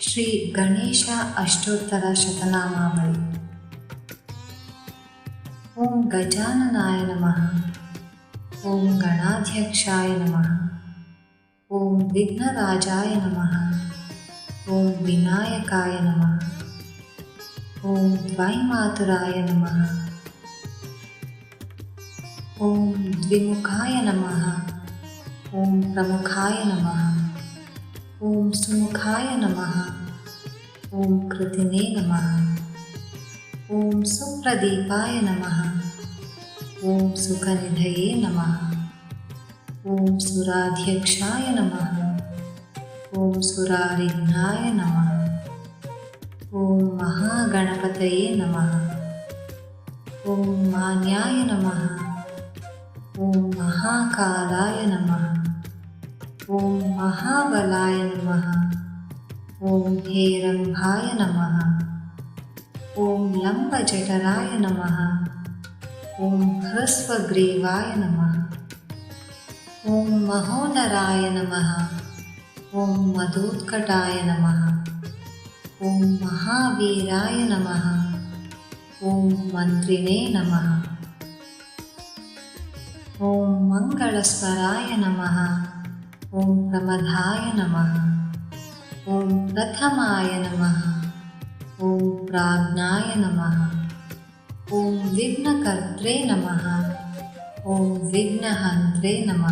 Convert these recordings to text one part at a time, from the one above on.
ಶ್ರೀ ಗಣೇಶ ಅಷ್ಟೋತ್ತರ ಶತನಾಮಾವಳಿ ಓಂ ಗಜಾನನಾಯ ನಮಃ ಓಂ ಗಣಾಧ್ಯಕ್ಷಾಯ ನಮಃ ಓಂ ವಿಘ್ನರಾಜಾಯ ನಮಃ ಓಂ ವಿನಾಯಕಾಯ ನಮಃ ಓಂ ದ್ವೈಮಾತುರಾಯ ನಮಃ ಓಂ ದ್ವಿಮುಖಾಯ ನಮಃ ಓಂ ಪ್ರಮುಖಾಯ ನಮಃ ॐ सुमुखाय नमः। ॐ कृतिने नमः। ॐ सुप्रदीपाय नमः। ॐ सुखनिधये नमः। ॐ सुराध्यक्षाय नमः। ॐ सुरारिघ्नाय नमः। ॐ महागणपतये नमः। ॐ मान्याय नमः। ॐ महाकालाय नमः। ॐ महाबलाय नमः। ॐ हेरम्भाय नमः। ॐ लम्बजठराय नमः। ॐ ह्रस्वग्रीवाय नमः। ॐ महोनराय नमः। ॐ मधोत्कटाय नमः। ॐ महावीराय नमः। ॐ मन्त्रिणे नमः। ॐ मङ्गलस्वराय नमः। ओम प्रमदाय नम। ओं प्रथमाय नम। ओं प्राज्ञा नम। ओं विघ्नकर्े नम। ॐ विघ्नहंत्रे नम।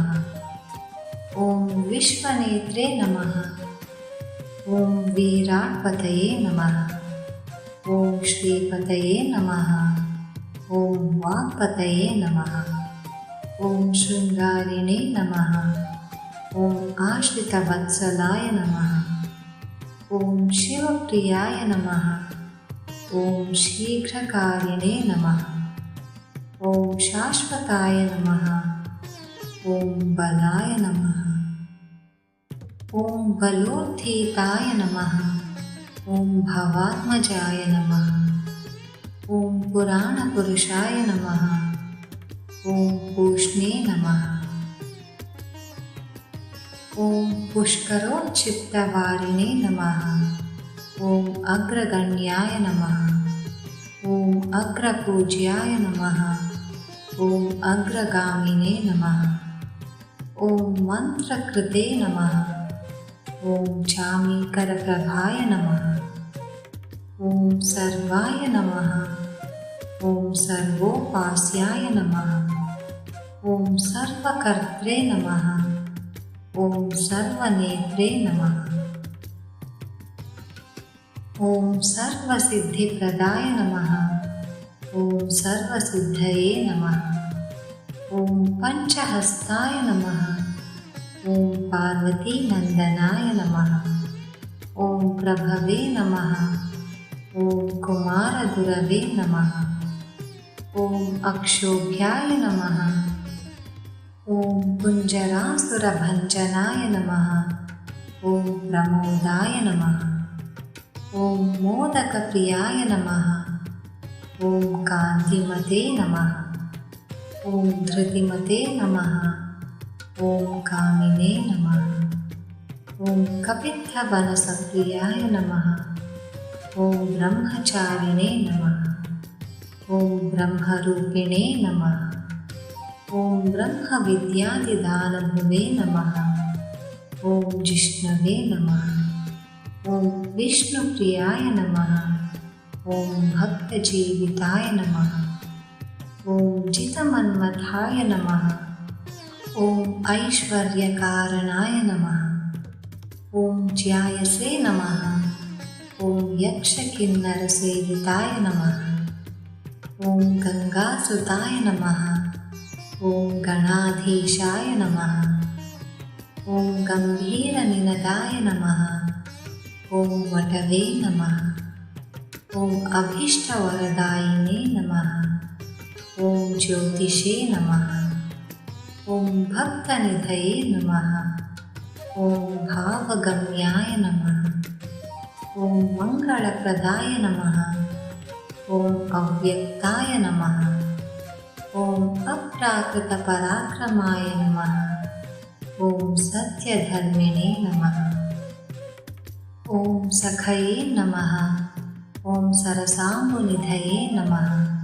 ओं विश्वनेत्रे नम। ओं वीराटपत नम। ओं श्रीपत नम। ओं वाक्पतये नम। ॐ श्रृंगारिणे नमः। ॐ आश्रितवत्सलाय नमः। ॐ शिवप्रियाय नमः। ॐ शीघ्रकारिणे नमः। ॐ शाश्वताय नमः। ॐ बलाय नमः। ॐ बलोत्थीताय नमः। ॐ भवात्मजाय नमः। ॐ पुराणपुरुषाय नमः। ॐ पूष्णे नमः। ॐ पुष्करोच्चित्तवारिणे नमः। ॐ अग्रगण्याय नमः। ॐ अग्रपूज्याय नमः। ॐ अग्रगामिने नमः। ॐ मन्त्रकृते नमः। ॐ चामीकरप्रभाय नमः। ॐ सर्वाय नमः। ॐ सर्वोपास्याय नमः। ॐ सर्वकर्त्रे नमः। ओम सर्वनेत्रे नमः। ओम सर्वसिद्धिप्रदाय नमः। ओम सर्वसिद्धये नमः। ओम पंचहस्ताय नमः। ओम पार्वती नंदनाय नमः। ओम प्रभवे नमः। ओम कुमारगुरवे नमः। ओम अक्षोभ्याय नमः। ॐ गुञ्जरासुरभञ्जनाय नम। ओं प्रमोदाय नमः। मोदक प्रियाय नम। ओं कामते नम। ओं धृतिमते नम। ओं कामिने नमः। ॐ कपित्थवनसप्रियाय नम। ॐ ब्रह्मचारिणे नम। ॐ ब्रह्मरूपिणे नमः। ॐ ब्रह्मविद्यादिदानभुवे नमः। ॐ जिष्णवे नमः। ॐ विष्णुप्रियाय नमः। ॐ भक्तजीविताय नमः। ॐ जितमन्मथाय नमः। ॐ ऐश्वर्यकारणाय नमः। ॐ ज्यायसे नमः। ॐ यक्षकिन्नरसेविताय नमः। ॐ गङ्गासुताय नमः। ॐ गणाधीशाय नमः। ॐ गम्भीरनिनदाय नमः। ॐ वटवे नमः। ॐ अभीष्टवरदायिने नमः। ॐ ज्योतिषे नमः। ॐ भक्तनिधये नमः। ॐ भावगम्याय नमः। ॐ मङ्गलप्रदाय नमः। ॐ अव्यक्ताय नमः। अप्राकृतपराक्रमाय नमः। ॐ सत्यधर्मिणे नमः। ॐ सखये नमः। ॐ सरसाम्बुनिधये नमः।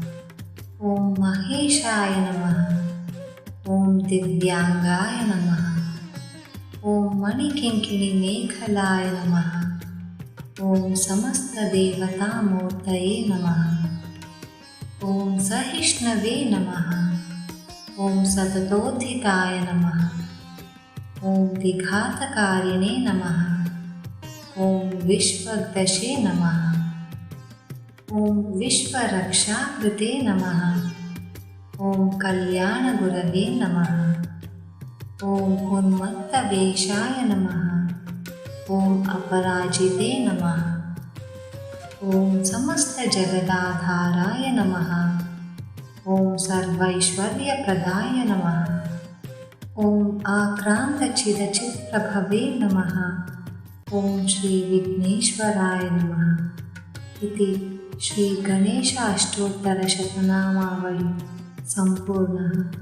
ॐ महेशाय नमः। ॐ दिव्याङ्गाय नमः। ॐ मणिकिङ्किणिमेखलाय नमः। ॐ समस्तदेवतामूर्तये नमः। ॐ सहिष्णवे नमः। ॐ सततोत्थिताय नमः। ॐ विघातकारिणे नमः। ॐ विश्वदशे नमः। ॐ विश्वरक्षाकृते नमः। ॐ कल्याणगुरवे नमः। ॐ उन्मत्तवेषाय नमः। ॐ अपराजिते नमः। ॐ समस्तजगदाधाराय नमः। ॐ सर्वैश्वर्यप्रदाय नमः। ॐ आक्रान्तचिरचित्प्रभवे नमः। ॐ श्रीविघ्नेश्वराय नमः। इति श्रीगणेशाष्टोत्तरशतनामावळि सम्पूर्णः